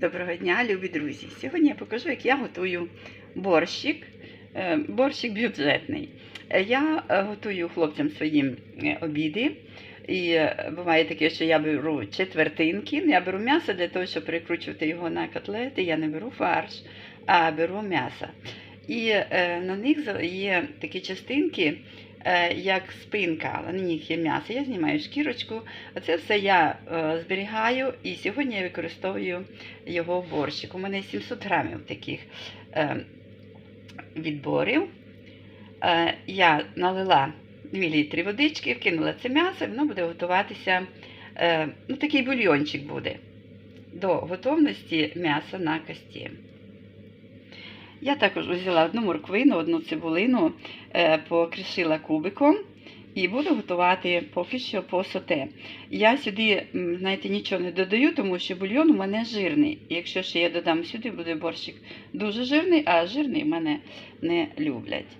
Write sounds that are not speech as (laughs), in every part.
Доброго дня, любі друзі! Сьогодні я покажу, як я готую борщик. Е, Борщик бюджетний. Е, Я е, готую хлопцям своїм обіди. І буває таке, що я беру четвертинки. Я беру м'ясо для того, щоб перекручувати його на котлети. Я не беру фарш, а беру м'ясо. І на них є такі частинки, як спинка, на них є м'ясо. Я знімаю шкірочку. Оце все я е, зберігаю і сьогодні я використовую його в борщик. У мене 700 грамів таких е, відборів. Е, я налила 2 літри водички, вкинула це м'ясо, воно буде готуватися. Е, ну, такий бульйончик буде до готовності м'яса на кості. Я також взяла одну морквину, одну цибулину, е, покришила кубиком і буду готувати поки що по соте. Я сюди, знаєте, нічого не додаю, тому що бульйон у мене жирний. Якщо ще я додам сюди, буде борщик дуже жирний, а жирний мене не люблять.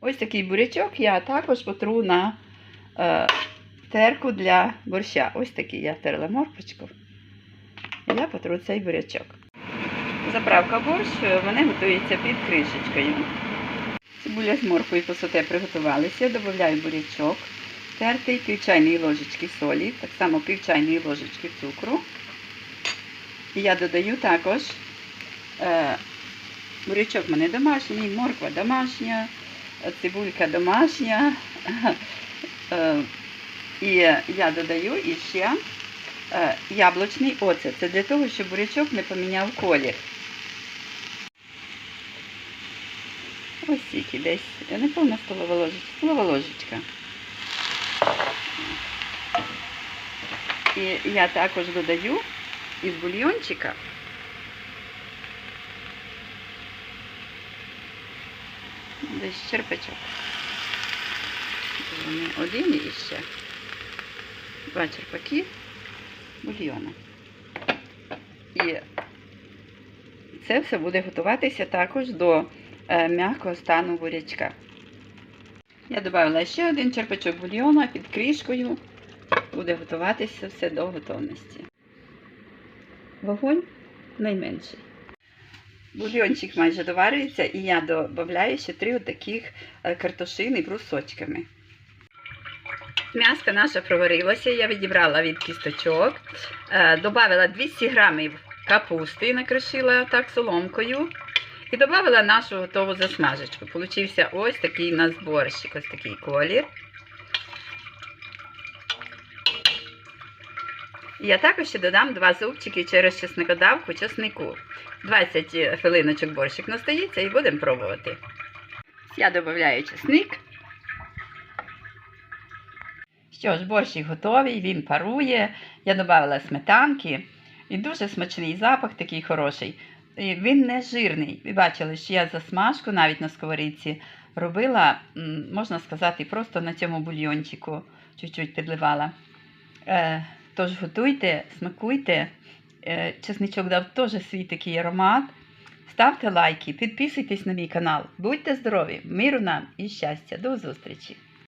Ось такий бурячок я також потру на е, терку для борща. Ось такий я терла морквочку. Я потру цей бурячок. Заправка борщ в мене готується під кришечкою. Цибуля з морквою по соте приготувалися. Додаю бурячок, тертий пів чайної ложечки солі, так само пів чайної ложечки цукру. І я додаю також е, бурячок в мене домашній, морква домашня, цибулька домашня. (laughs) Е, і я додаю іще е, яблучний оцет. Це для того, щоб бурячок не поміняв колір. Ось стільки десь. Не повна столова ложечка. Столова ложечка. І я також додаю із бульйончика десь черпачок. Не один і ще. Два черпаки бульйону. І це все буде готуватися також до е, м'якого стану бурячка. Я додала ще один черпачок бульйону під кришкою. Буде готуватися все до готовності. Вогонь найменший. Бульйончик майже доварюється, і я додаю ще три таких картошини брусочками. М'яско наше проварилося, я відібрала від кісточок, е, додала 200 грамів капусти, накришила так соломкою. І додала нашу готову засмажечку. Получився ось такий у нас борщик, ось такий колір. Я також ще додам два зубчики через чесникодавку чеснику. 20 хвилиночок борщик настоїться і будемо пробувати. Я додаю чесник. Що ж, борщик готовий, він парує. Я додала сметанки. І дуже смачний запах такий хороший. Він не жирний. Ви бачили, що я засмажку навіть на сковорідці робила, можна сказати, просто на цьому бульйончику чуть-чуть підливала. Е, Тож готуйте, смакуйте. Е, Чесничок дав теж свій такий аромат. Ставте лайки, підписуйтесь на мій канал. Будьте здорові, миру нам і щастя. До зустрічі!